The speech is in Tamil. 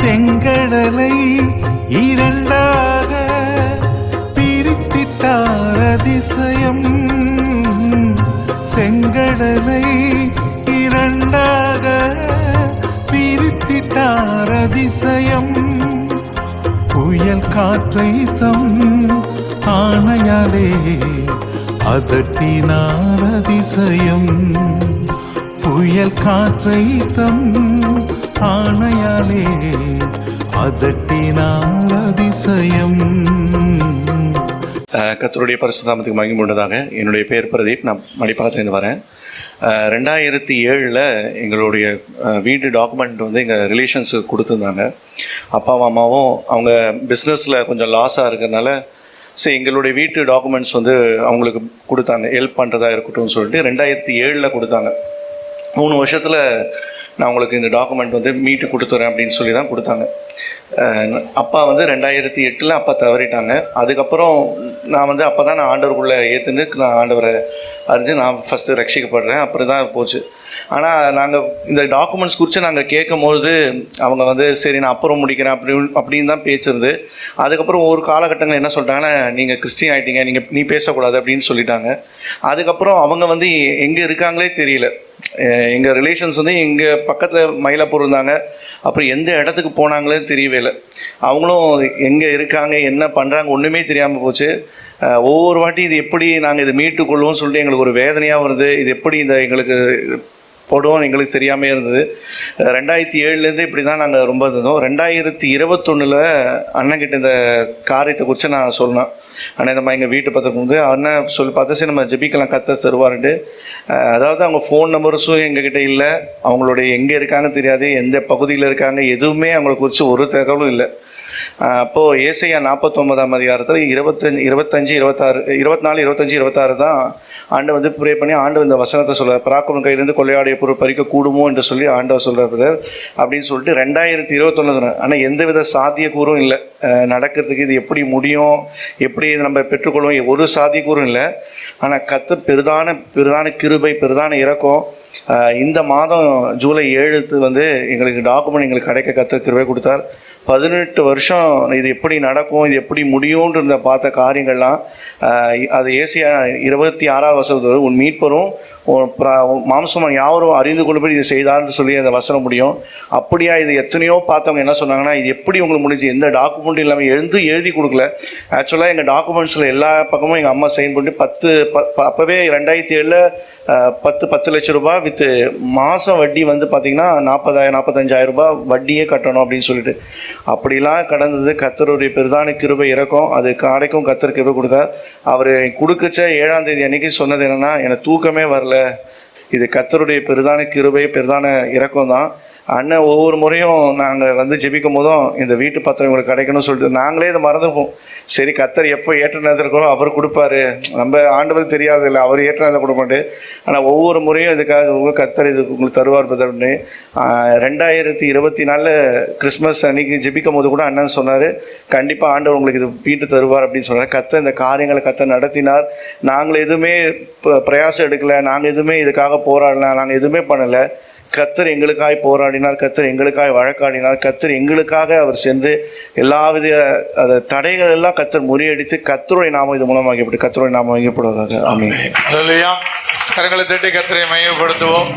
செங்கடலை இரண்டாக பிரித்திட்டார் அதிசயம். செங்கடலை இரண்டாக பிரித்திட்டார் அதிசயம். புயல் காற்றை தம் ஆணையாலே அதட்டினார் அதிசயம். புயல் காற்றை தம் ஆணையாலே அதட்டினார் அதிசயம். கத்தருடைய பரிசுதாமத்துக்கு பரிசுத்தாமத்துக்கு உண்டதாக என்னுடைய பேர் பிரதீப். நான் மடிப்பாளத்துலேருந்து வரேன். ரெண்டாயிரத்தி ஏழில் எங்களுடைய வீடு வீட்டு டாக்குமெண்ட் வந்து எங்கள் ரிலேஷன்ஸுக்கு கொடுத்துருந்தாங்க. அப்பாவும் அம்மாவும் அவங்க பிஸ்னஸில் கொஞ்சம் லாஸாக இருக்கிறதுனால சரி எங்களுடைய வீட்டு டாக்குமெண்ட்ஸ் வந்து அவங்களுக்கு கொடுத்தாங்க. ஹெல்ப் பண்ணுறதா இருக்கட்டும்னு சொல்லிட்டு ரெண்டாயிரத்தி ஏழில் கொடுத்தாங்க. மூணு வருஷத்தில் நான் உங்களுக்கு இந்த டாக்குமெண்ட் வந்து மீட்டு கொடுத்துறேன் அப்படின்னு சொல்லி தான் கொடுத்தாங்க அப்பா வந்து ரெண்டாயிரத்தி எட்டில் அப்பா தவறிட்டாங்க. அதுக்கப்புறம் நான் வந்து அப்போ தான் நான் ஆண்டவருக்குள்ளே ஏற்றுன்னு நான் ஆண்டவரை அறிஞ்சு நான் ஃபஸ்ட்டு ரட்சிக்கப்படுறேன். அப்புறம் தான் போச்சு. ஆனால் நாங்கள் இந்த டாக்குமெண்ட்ஸ் குறித்து நாங்கள் கேட்கும்பொழுது அவங்க வந்து சரி நான் அப்புறம் முடிக்கிறேன் அப்படி அப்படின்னு தான் பேச்சிருந்து அதுக்கப்புறம் ஒரு காலகட்டங்கள் என்ன சொல்லிட்டாங்கன்னா நீங்கள் கிறிஸ்டின் ஆகிட்டீங்க நீங்கள் நீ பேசக்கூடாது அப்படின்னு சொல்லிட்டாங்க. அதுக்கப்புறம் அவங்க வந்து எங்கே இருக்காங்களே தெரியல. எங்கள் ரிலேஷன்ஸ் வந்து எங்கள் பக்கத்தில் மயிலாப்பூர் இருந்தாங்க. அப்புறம் எந்த இடத்துக்கு போனாங்களே தெரியவே இல்லை அவங்களும் எங்கே இருக்காங்க என்ன பண்ணுறாங்க ஒன்றுமே தெரியாமல் போச்சு. ஒவ்வொரு வாட்டி இது எப்படி நாங்கள் இதை மீட்டுக்கொள்வோம்னு சொல்லிட்டு எங்களுக்கு ஒரு வேதனையாக வருது. இது எப்படி இந்த எங்களுக்கு போடுவோம் எங்களுக்கு தெரியாமே இருந்தது. ரெண்டாயிரத்தி ஏழுலேருந்து இப்படி தான் நாங்கள் ரொம்ப இருந்தோம். ரெண்டாயிரத்தி இருபத்தொன்னில் அண்ணன்கிட்ட இந்த காரியத்தை குறித்து நான் சொன்னேன். ஆனால் இந்த மாதிரி எங்கள் வீட்டு பக்கத்துக்கு வந்து அண்ணன் சொல்லி பார்த்து சரி நம்ம ஜெபிக்கலாம் கத்த தருவாருன்ட்டு. அதாவது அவங்க ஃபோன் நம்பர்ஸும் எங்ககிட்ட இல்லை. அவங்களுடைய எங்கே இருக்காங்கன்னு தெரியாது எந்த பகுதியில் இருக்காங்க எதுவுமே அவங்களை குறித்து ஒரு தகவலும் இல்லை. அப்போது ஏசையா நாற்பத்தொன்பதாம் அதிகாரத்தில் இருபத்தஞ்சு இருபத்தஞ்சு இருபத்தாறு இருபத்தி நாலு இருபத்தஞ்சி இருபத்தாறு தான் ஆண்டு வந்து ப்ரே பண்ணி ஆண்டு இந்த வசனத்தை சொல்ல பராக்கிரமம் கையிலேருந்து கொள்ளையாடைய பொருள் பறிக்க கூடுமோ என்று சொல்லி ஆண்டவர் சொல்கிறார் அப்படின்னு சொல்லிட்டு ரெண்டாயிரத்தி இருபத்தொன்னு சொன்னார். ஆனால் எந்தவித சாத்தியக்கூறும் இல்லை. நடக்கிறதுக்கு இது எப்படி முடியும்? எப்படி இது நம்ம பெற்றுக்கொள்வோம்? ஒரு சாத்தியக்கூறும் இல்லை. ஆனால் கத்து பெரிதான பெரிதான கிருபை பெரிதான இறக்கம் இந்த மாதம் ஜூலை ஏழுத்து வந்து எங்களுக்கு டாக்குமெண்ட் எங்களுக்கு கிடைக்க கத்து கிருபை கொடுத்தார். பதினெட்டு வருஷம் இது எப்படி நடக்கும் இது எப்படி முடியும்ன்ற பார்த்த காரியங்கள்லாம் அது ஏசியா இருபத்தி ஆறாவது வருஷத்து உன் மீட்பரும் உன் பிரா- மாம்சம் அறிந்து கொள்ளும்படி இதை செய்தார்னு சொல்லி அந்த வசனம் முடியும். அப்படியா இது எத்தனையோ பார்த்தவங்க என்ன சொன்னாங்கன்னா இது எப்படி உங்களுக்கு முடிஞ்சு எந்த டாக்குமெண்ட் இல்லாமல் எழுந்து எழுதி கொடுக்கல. ஆக்சுவலாக எங்கள் டாக்குமெண்ட்ஸில் எல்லா பக்கமும் எங்கள் அம்மா சைன் பண்ணி பத்து ப அப்போவே ரெண்டாயிரத்தி ஏழில் பத்து பத்து லட்ச ரூபாய் வித்து மாதம் வட்டி வந்து பார்த்திங்கன்னா நாற்பதாயிரம் நாற்பத்தஞ்சாயிரம் ரூபாய் வட்டியே கட்டணும் அப்படின்னு சொல்லிட்டு. அப்படிலாம் கடந்தது கத்தருடைய பெருதான கிருபை இறக்கும். அது காடைக்கும் கத்தர் கிருபை கொடுத்தார். அவர் கொடுக்கச்ச ஏழாம் தேதி அன்னைக்கு சொன்னது என்னென்னா எனக்கு தூக்கமே வரல. இது கத்தருடைய பெரிதான கிருபை பெரிதான இறக்கம் தான் அண்ணன் ஒவ்வொரு முறையும் நாங்கள் வந்து ஜெபிக்கும் போதும் இந்த வீட்டு பத்திரம் உங்களுக்கு கிடைக்கணும்னு சொல்லிட்டு நாங்களே இதை மறந்துப்போம் சரி கத்தர் எப்போ ஏற்ற நேரத்தில் இருக்கிறோ அவர் கொடுப்பாரு. நம்ம ஆண்டவர் தெரியாது இல்லை அவர் ஏற்ற நேரத்தில் கொடுப்பாட்டு ஆனால் ஒவ்வொரு முறையும் இதுக்காக உங்க கத்தர் இது உங்களுக்கு தருவார் பதர்னு ரெண்டாயிரத்தி இருபத்தி நாலில் கிறிஸ்மஸ் அன்னைக்கு ஜெபிக்கும் போது கூட அண்ணன் சொன்னார் கண்டிப்பாக ஆண்டவர் உங்களுக்கு இது வீட்டு தருவார் அப்படின்னு சொன்னார். கத்த இந்த காரியங்களை கத்த நடத்தினார். நாங்கள் எதுவுமே ப- பிரயாசம் எடுக்கலை நாங்கள் எதுவுமே இதுக்காக போராடல நாங்கள் எதுவுமே பண்ணலை. கத்தர் எங்களுக்காய் போராடினார் கத்தர் எங்களுக்காய் வழக்காடினார் கத்தர் எங்களுக்காக அவர் சென்று எல்லாவித அந்த தடைகள் எல்லாம் கத்தர் முறியடித்து கத்தருடைய நாமம் இது மூலமாகப்பட்டு கத்தருடைய நாமம் வைக்கப்படுவதாக ஆமீன். கரங்களை தட்டி கத்தரை மையப்படுத்துவோம்.